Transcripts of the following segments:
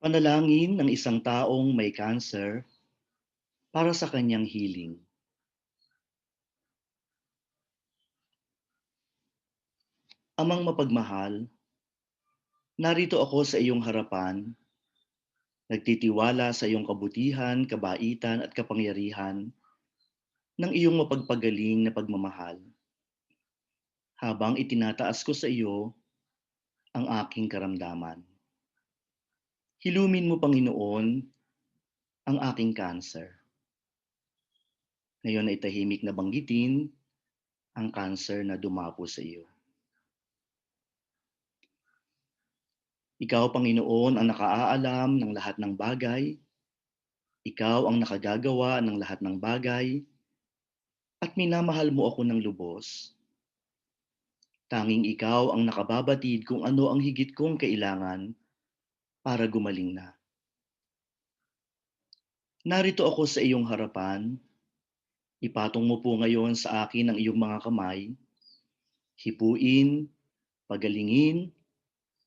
Panalangin ng isang taong may cancer para sa kanyang healing. Amang mapagmahal, narito ako sa iyong harapan, nagtitiwala sa iyong kabutihan, kabaitan at kapangyarihan ng iyong mapagpagaling na pagmamahal. Habang itinataas ko sa iyo ang aking karamdaman. Hilumin mo, Panginoon, ang aking cancer. Ngayon ay tahimik na banggitin ang cancer na dumapo sa iyo. Ikaw, Panginoon, ang nakaaalam ng lahat ng bagay. Ikaw ang nakagagawa ng lahat ng bagay. At minamahal mo ako ng lubos. Tanging ikaw ang nakababatid kung ano ang higit kong kailangan para gumaling na. Narito ako sa iyong harapan. Ipatong mo po ngayon sa akin ang iyong mga kamay. Hipuin, pagalingin,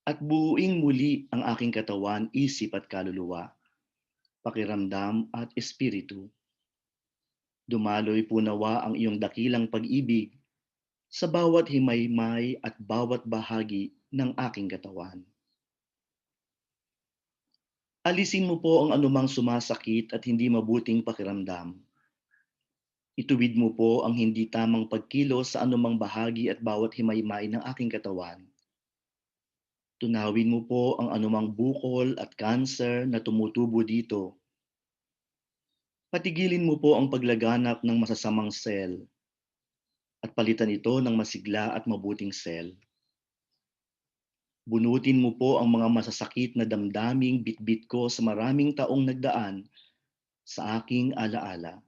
at buuing muli ang aking katawan, isip at kaluluwa, pakiramdam at espiritu. Dumaloy po nawa ang iyong dakilang pag-ibig sa bawat himaymay at bawat bahagi ng aking katawan. Alisin mo po ang anumang sumasakit at hindi mabuting pakiramdam. Ituwid mo po ang hindi tamang pagkilos sa anumang bahagi at bawat himaymay ng aking katawan Tunawin mo po ang anumang bukol at cancer na tumutubo dito. Patigilin mo po ang paglaganap ng masasamang sel at palitan ito ng masigla at mabuting sel. Bunutin mo po ang mga masasakit na damdaming bitbit ko sa maraming taong nagdaan sa aking alaala.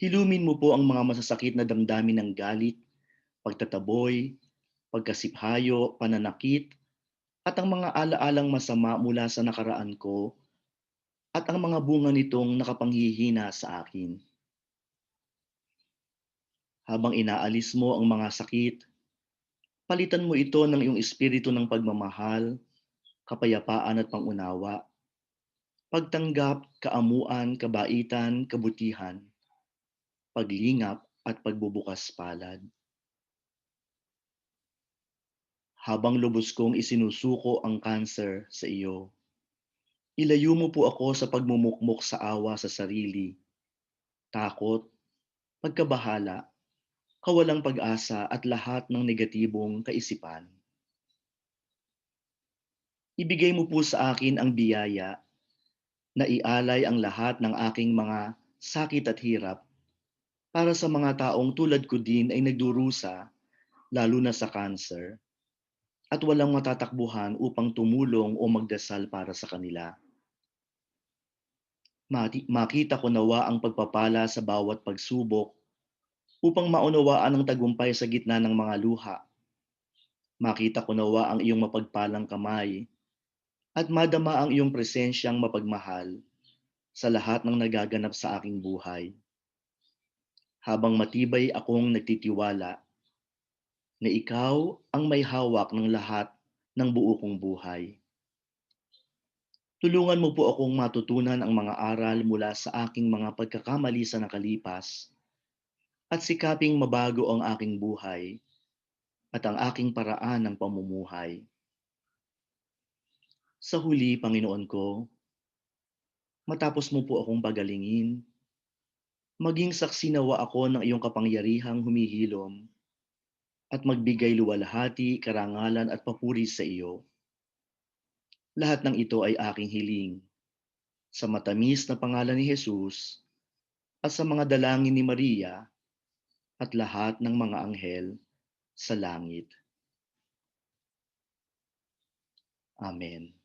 Hilumin mo po ang mga masasakit na damdamin ng galit, pagtataboy, pagkasiphayo, pananakit, at ang mga alaalang masama mula sa nakaraan ko at ang mga bunga nitong nakapanghihina sa akin. Habang inaalis mo ang mga sakit, palitan mo ito ng iyong espiritu ng pagmamahal, kapayapaan at pangunawa, pagtanggap, kaamuan, kabaitan, kabutihan, paglingap at pagbubukas palad. habang lubos kong isinusuko ang cancer sa iyo. Ilayo mo po ako sa pagmumukmok sa awa sa sarili, takot, pagkabahala, kawalang pag-asa at lahat ng negatibong kaisipan. Ibigay mo po sa akin ang biyaya na ialay ang lahat ng aking mga sakit at hirap para sa mga taong tulad ko din ay nagdurusa, lalo na sa cancer at walang matatakbuhan upang tumulong o magdasal para sa kanila. Makita ko nawa ang pagpapala sa bawat pagsubok upang maunawaan ang tagumpay sa gitna ng mga luha. Makita ko nawa ang iyong mapagpalang kamay at madama ang iyong presensyang mapagmahal sa lahat ng nagaganap sa aking buhay. Habang matibay akong nagtitiwala na ikaw ang may hawak ng lahat ng buo kong buhay. Tulungan mo po akong matutunan ang mga aral mula sa aking mga pagkakamali sa nakalipas at sikaping mabago ang aking buhay at ang aking paraan ng pamumuhay. Sa huli, Panginoon ko, matapos mo po akong pagalingin, maging saksi nawa ako ng iyong kapangyarihang humihilom at magbigay luwalhati, karangalan at papuri sa iyo. Lahat ng ito ay aking hiling sa matamis na pangalan ni Jesus at sa mga dalangin ni Maria at lahat ng mga anghel sa langit. Amen.